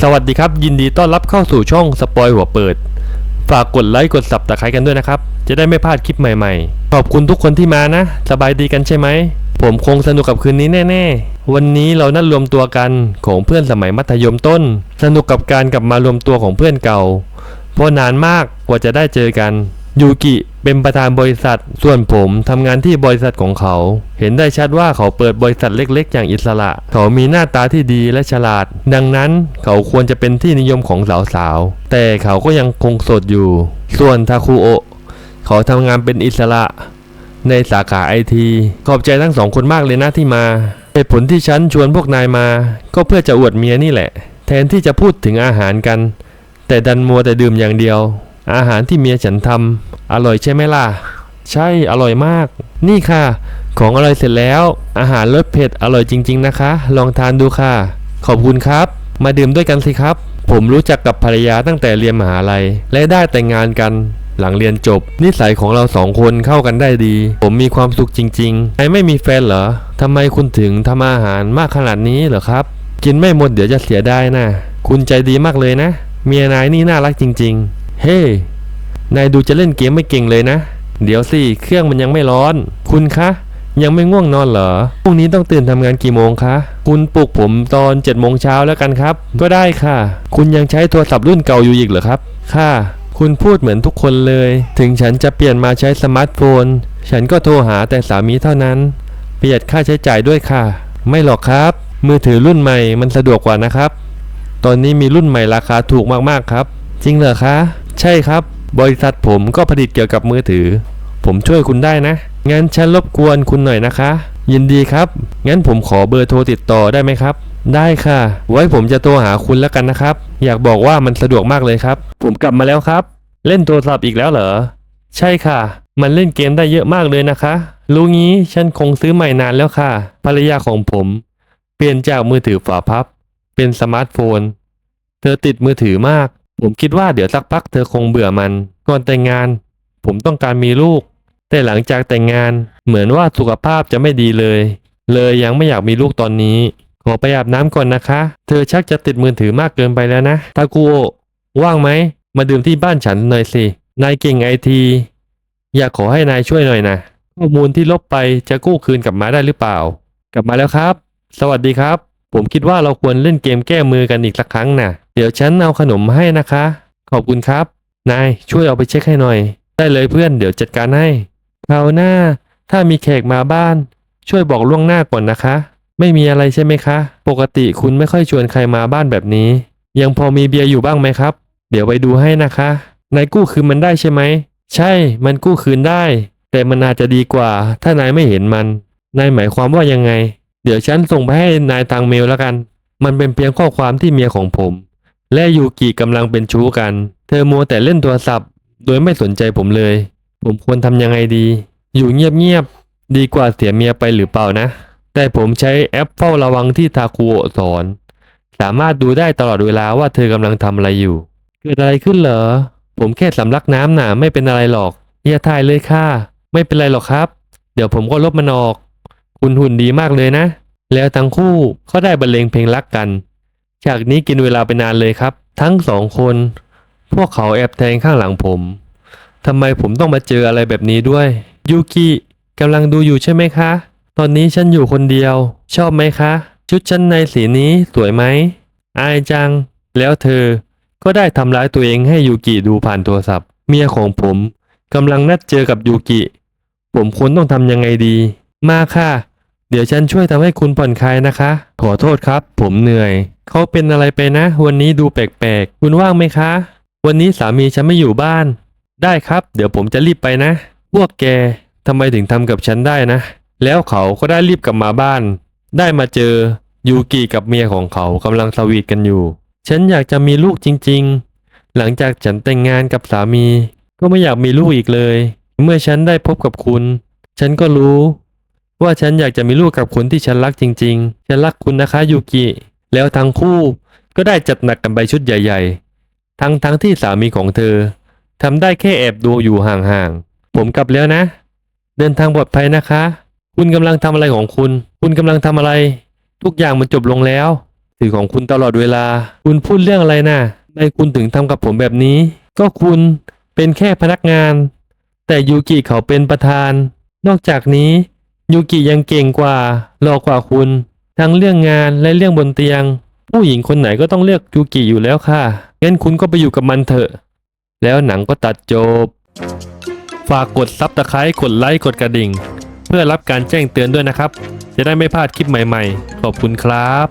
สวัสดีครับ ยินดีต้อนรับเข้าสู่ช่องสปอยหัวเปิด ฝากกดไลค์กดสับตะไคร้กันด้วยนะครับ จะได้ไม่พลาดคลิปใหม่ๆ ขอบคุณทุกคนที่มานะ สบายดีกันใช่ไหม ผมคงสนุกกับคืนนี้แน่ๆ วันนี้เรานัดรวมตัวกันของเพื่อนสมัยมัธยมต้น สนุกกับการกลับมารวมตัวของเพื่อนเก่า เพราะนานมากกว่าจะได้เจอกัน ยูกิเป็นประธานบริษัท ส่วนผมทำงานที่บริษัทของเขา เห็นได้ชัดว่าเขาเปิดบริษัทเล็กๆ อย่างอิสระ เขามีหน้าตาที่ดีและฉลาด ดังนั้นเขาควรจะเป็นที่นิยมของสาวๆ แต่เขาก็ยังคงโสดอยู่ ส่วนทาคุโอะเขาทำงานเป็นอิสระ ในสาขาไอทีขอบใจทั้งสองคนมากเลยนะที่มา เหตุผลที่ฉันชวนพวกนายมา ก็เพื่อจะอวดเมียนี่แหละ แทนที่จะพูดถึงอาหารกัน แต่ดันมัวแต่ดื่มอย่างเดียว อาหารที่เมียฉันทำอร่อยใช่ไหมล่ะ ใช่อร่อยมาก นี่ค่ะ ของอร่อยเสร็จแล้ว อาหารรสเผ็ดอร่อยจริง ๆนะคะ ลองทานดูค่ะ ขอบคุณครับ มาดื่มด้วยกันสิครับ ผมรู้จักกับภรรยาตั้งแต่เรียนมหาลัย และได้แต่งงานกันหลังเรียนจบ นิสัยของเราสองคนเข้ากันได้ดี ผมมีความสุขจริงๆไอไม่มีแฟนเหรอทำไมคุณถึงทำอาหารมากขนาดนี้เหรอครับ กินไม่หมดเดี๋ยวจะเสียได้นะ คุณใจดีมากเลยนะ เมียนายนี่น่ารักจริง ๆ เฮ้นายดูจะเล่นเกมไม่เก่งเลยนะ เดี๋ยวสิ เครื่องมันยังไม่ร้อน คุณคะ ยังไม่ง่วงนอนเหรอ พรุ่งนี้ต้องตื่นทำงานกี่โมงคะ คุณปลุกผมตอน7จ็ดโมงเช้าแล้วกันครับ ก็ได้ค่ะ คุณยังใช้โทรศัพท์รุ่นเก่าอยู่อีกเหรอครับ ค่ะ คุณพูดเหมือนทุกคนเลย ถึงฉันจะเปลี่ยนมาใช้สมาร์ทโฟน ฉันก็โทรหาแต่สามีเท่านั้น ประหยัดค่าใช้จ่ายด้วยค่ะ ไม่หรอกครับ มือถือรุ่นใหม่มันสะดวกกว่านะครับ ตอนนี้มีรุ่นใหม่ราคาถูกมากๆครับ จริงเหรอคะ ใช่ครับ บริษัทผมก็ผลิตเกี่ยวกับมือถือ ผมช่วยคุณได้นะ งั้นฉันรบกวนคุณหน่อยนะคะ ยินดีครับ งั้นผมขอเบอร์โทรติดต่อได้ไหมครับ ได้ค่ะ ไว้ผมจะโทรหาคุณแล้วกันนะครับ อยากบอกว่ามันสะดวกมากเลยครับ ผมกลับมาแล้วครับ เล่นโทรศัพท์อีกแล้วเหรอ ใช่ค่ะ มันเล่นเกมได้เยอะมากเลยนะคะ รู้งี้ฉันคงซื้อใหม่นานแล้วค่ะ ภรรยาของผม เปลี่ยนจากมือถือฝาพับ เป็นสมาร์ทโฟน เธอติดมือถือมาก ผมคิดว่าเดี๋ยวสักพักเธอคงเบื่อมัน ก่อนแต่งงาน ผมต้องการมีลูก แต่หลังจากแต่งงานเหมือนว่าสุขภาพจะไม่ดีเลย เลยยังไม่อยากมีลูกตอนนี้ ขอไปอาบน้ำก่อนนะคะ เธอชักจะติดมือถือมากเกินไปแล้วนะทากุโอว่างไหม มาดื่มที่บ้านฉันหน่อยสิ นายเก่งไอทีอยากขอให้นายช่วยหน่อยนะข้อมูลที่ลบไปจะกู้คืนกลับมาได้หรือเปล่า กลับมาแล้วครับ สวัสดีครับ ผมคิดว่าเราควรเล่นเกมแก้มือกันอีกสักครั้งนะเดี๋ยวฉันเอาขนมมาให้นะคะ ขอบคุณครับ นายช่วยเอาไปเช็คให้หน่อย ได้เลยเพื่อนเดี๋ยวจัดการให้คราวหน้า ถ้ามีแขกมาบ้าน ช่วยบอกล่วงหน้าก่อนนะคะ ไม่มีอะไรใช่ไหมคะ ปกติคุณไม่ค่อยชวนใครมาบ้านแบบนี้ ยังพอมีเบียร์อยู่บ้างไหมครับ เดี๋ยวไปดูให้นะคะนายกู้คืนมันได้ใช่ไหม ใช่ มันกู้คืนได้ แต่มันอาจจะดีกว่า ถ้านายไม่เห็นมัน นายหมายความว่ายังไง เดี๋ยวฉันส่งไปให้นายทางเมลแล้วกัน มันเป็นเพียงข้อความที่เมียของผม และยูกิกำลังเป็นชู้กัน เธอมัวแต่เล่นโทรศัพท์ โดยไม่สนใจผมเลย ผมควรทำยังไงดี อยู่เงียบๆ ดีกว่าเสียเมียไปหรือเปล่านะ แต่ผมใช้แอปเฝ้าระวังที่ทาคุโอสอน สามารถดูได้ตลอดเวลาว่าเธอกำลังทำอะไรอยู่ เกิดอะไรขึ้นเหรอ ผมแค่สำลักน้ำหน่ะไม่เป็นอะไรหรอกอย่าถ่ายเลยค่ะ ไม่เป็นไรหรอกครับ เดี๋ยวผมก็ลบมันออก คุณหุ่นดีมากเลยนะ แล้วทั้งคู่ก็ได้บรรเลงเพลงรักกัน ฉากนี้กินเวลาไปนานเลยครับ ทั้งสองคน พวกเขาแอบแทงข้างหลังผมทำไมผมต้องมาเจออะไรแบบนี้ด้วย ยูกิกำลังดูอยู่ใช่ไหมคะ ตอนนี้ฉันอยู่คนเดียว ชอบไหมคะ ชุดชั้นในสีนี้สวยไหม อายจัง แล้วเธอ ก็ได้ทำร้ายตัวเองให้ยูกิดูผ่านโทรศัพท์ เมียของผมกำลังนัดเจอกับยูกิ ผมควรต้องทำยังไงดี มาค่ะ เดี๋ยวฉันช่วยทำให้คุณผ่อนคลายนะคะ ขอโทษครับ ผมเหนื่อย เขาเป็นอะไรไปนะ วันนี้ดูแปลกๆ คุณว่างไหมคะ วันนี้สามีฉันไม่อยู่บ้าน ได้ครับ เดี๋ยวผมจะรีบไปนะ พวกแกทำไมถึงทำกับฉันได้นะ แล้วเขาก็ได้รีบกลับมาบ้าน ได้มาเจอยูกิกับเมียของเขากำลังสวีทกันอยู่ ฉันอยากจะมีลูกจริงๆ หลังจากฉันแต่งงานกับสามี ก็ไม่อยากมีลูกอีกเลย เมื่อฉันได้พบกับคุณ ฉันก็รู้ ว่าฉันอยากจะมีลูกกับคนที่ฉันรักจริง ๆ ฉันรักคุณนะคะยูกิ แล้วทั้งคู่ก็ได้จัดหนักกันไปชุดใหญ่ ๆ ทั้งทั้งที่สามีของเธอทำได้แค่แอบดูอยู่ห่างๆ ผมกลับแล้วนะ เดินทางปลอดภัยนะคะ คุณกำลังทำอะไรของคุณ คุณกำลังทำอะไร ทุกอย่างมันจบลงแล้วถือของคุณตลอดเวลา คุณพูดเรื่องอะไรนะ่ะทำไมคุณถึงทำกับผมแบบนี้ ก็คุณเป็นแค่พนักงาน แต่ยูกิเขาเป็นประธาน นอกจากนี้ ยูกิยังเก่งกว่าหล่อกว่าคุณ ทั้งเรื่องงานและเรื่องบนเตียง ผู้หญิงคนไหนก็ต้องเลือกยูกิอยู่แล้วค่ะงั้นคุณก็ไปอยู่กับมันเถอะ แล้วหนังก็ตัดจบ ฝากกดซับตะไคร้กดไลค์กดกระดิ่ง เพื่อรับการแจ้งเตือนด้วยนะครับ จะได้ไม่พลาดคลิปใหม่ๆ ขอบคุณครับ